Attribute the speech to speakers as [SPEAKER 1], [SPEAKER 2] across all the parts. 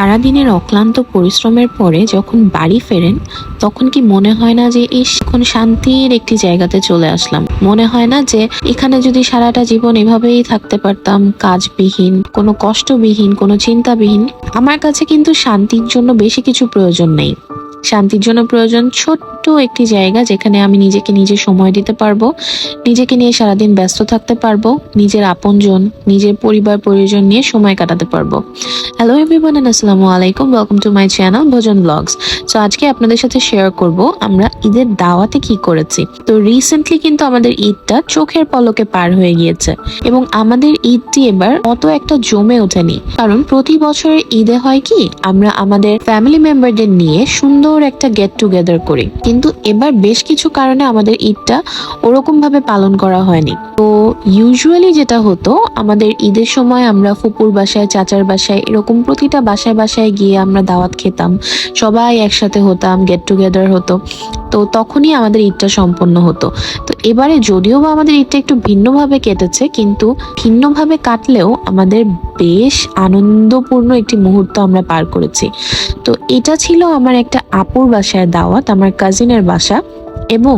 [SPEAKER 1] সারাদিনের অক্লান্ত পরিশ্রমের পরে যখন বাড়ি ফেরেন, তখন কি মনে হয় না যে এখন শান্তির একটি জায়গাতে চলে আসলাম মনে হয় না যে, এখানে যদি সারাটা জীবন এভাবেই থাকতে পারতাম, কাজবিহীন, কোনো কষ্টবিহীন, কোনো চিন্তাবিহীন, আমার কাছে কিন্তু শান্তির জন্য বেশি কিছু প্রয়োজন নেই। শান্তির জন্য প্রয়োজন ছোট্ট একটি জায়গা যেখানে আমি নিজেকে নিজে সময় দিতে পারব, নিজেকে নিয়ে সারাদিন ব্যস্ত থাকতে পারব, নিজের আপনজন, নিজের পরিবার, পরিজন নিয়ে সময় কাটাতে পারব। হ্যালো এভরিওয়ান আসসালামু আলাইকুম welcome to my channel Bhojon blogs so আজকে আপনাদের সাথে শেয়ার করব আমরা ঈদের দাওয়াতে কি করেছি। তো রিসেন্টলি কিন্তু আমাদের ঈদটা চোখের পলকে পার হয়ে গিয়েছে এবং আমাদের ঈদটি এবার অত একটা জমে ওঠেনি। কারণ প্রতি বছরের ঈদে হয় কি, আমরা আমাদের ফ্যামিলি মেম্বারদের নিয়ে সুন্দর একটা গেট টুগেদার করি। কিন্তু এবার বেশ কিছু কারণে আমাদের ঈদটা ওরকমভাবে পালন করা হয়নি। তো ইউজুয়ালি যেটা হতো, আমাদের ঈদের সময় আমরা ফুপুর বাসায়, চাচার বাসায় এরকম প্রতিটা বাসায় বাসায় গিয়ে আমরা দাওয়াত খেতাম। সবাই একসাথে হতাম গেট টুগেদার হতো। তো তখনই আমাদের ঈদটা সম্পন্ন হতো। তো এবারে যদিও বা আমাদের ঈদটা একটু ভিন্নভাবে কেটেছে, কিন্তু ভিন্নভাবে কাটলেও আমাদের বেশ আনন্দপূর্ণ একটি মুহূর্ত আমরা পার করেছি। তো এটা ছিল আমার একটা আপুর বাসায় দাওয়াত, আমার কাজিনের বাসা। এবং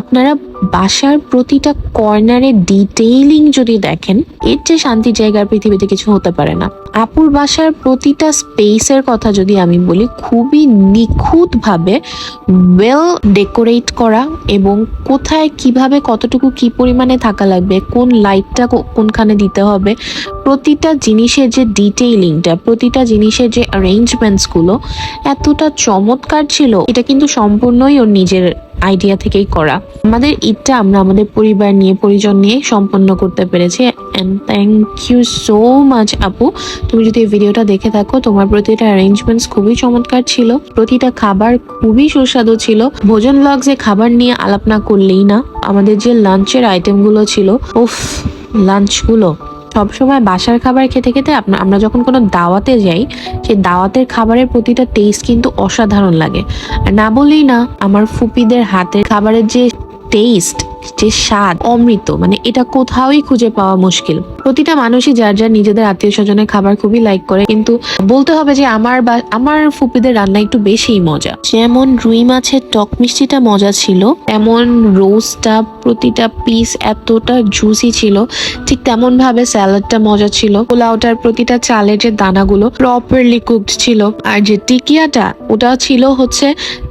[SPEAKER 1] আপনারা বাসার প্রতিটা কর্নারে ডিটেইলিং যদি দেখেন, এর যে শান্তির জায়গার পৃথিবীতে কিছু হতে পারে না। আপুর বাসার প্রতিটা স্পেসের কথা যদি আমি বলি, খুবই নিখুঁত ভাবে ওয়েল ডেকোরেট করা এবং কোথায় কীভাবে কতটুকু কি পরিমাণে থাকা লাগবে, কোন লাইটটা কোনখানে দিতে হবে, প্রতিটা জিনিসের যে ডিটেইলিংটা প্রতিটা জিনিসের যে অ্যারেঞ্জমেন্টসগুলো এতটা চমৎকার ছিল। এটা কিন্তু সম্পূর্ণই ওর নিজের আইডিয়া থেকেই করা। আমাদের ঈদটা আমরা আমাদের পরিবার নিয়ে, পরিজন নিয়ে সম্পন্ন করতে পেরেছি। And thank you so much আপু। তুমি যদি এই ভিডিওটা দেখে থাকো, তোমার প্রতিটা অ্যারেঞ্জমেন্টস খুবই চমৎকার ছিল। প্রতিটা খাবার খুবই সুস্বাদু ছিল। ভোজন ব্লগসে খাবার নিয়ে আলাপ না করলেই না। আমাদের যে লাঞ্চের আইটেমগুলো ছিল, উফ লাঞ্চগুলো সবসময় বাসার খাবার খেতে খেতে আপনার আমরা যখন কোনো দাওয়াতে যাই, সেই দাওয়াতের খাবারের প্রতিটা টেস্ট কিন্তু অসাধারণ লাগে। না বলেই না, আমার ফুপিদের হাতের খাবারের যে টেস্ট যে স্বাদ অমৃত মানে এটা কোথাওই খুঁজে পাওয়া মুশকিল। প্রতিটা মানুষই যার যার নিজেদের আত্মীয় স্বজনের খাবার খুবই লাইক করে, কিন্তু বলতে হবে যে আমার বা, আমার ফুপিদের রান্না একটু বেশিই মজা। যেমন রুই মাছের টক মিষ্টিটা মজা ছিল এমন রোস্টটা প্রতিটা পিস এতটা জুসি ছিল, ঠিক তেমন ভাবে স্যালাডটা মজা ছিল। পোলাওটার প্রতিটা চালের যে দানাগুলো প্রপারলি কুকড ছিল, আর যে টিকিয়াটা, ওটা ছিল হচ্ছে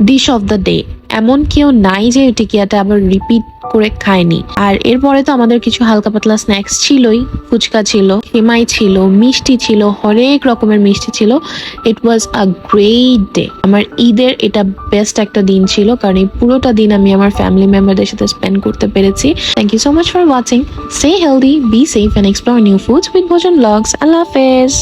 [SPEAKER 1] ডিশ অফ দ্য ডে এমন কেউ নাই যে টিকিয়াটা আবার রিপিট করে খায়নি। আর এরপরে তো আমাদের কিছু হালকা পাতলা স্ন্যাক্স ছিলই। ফুচকা ছিল, সেমাই ছিল, মিষ্টি ছিল, হরেক রকমের মিষ্টি ছিল। ইট ওয়াজ আ গ্রেট ডে আমার ঈদের এটা বেস্ট একটা দিন ছিল, কারণ এই পুরোটা দিন আমি আমার ফ্যামিলি মেম্বারদের সাথে স্পেন্ড করতে পেরেছি। Thank you so much for watching stay healthy be safe and explore new foods with Bhojon blogs আল্লাহ হাফেজ।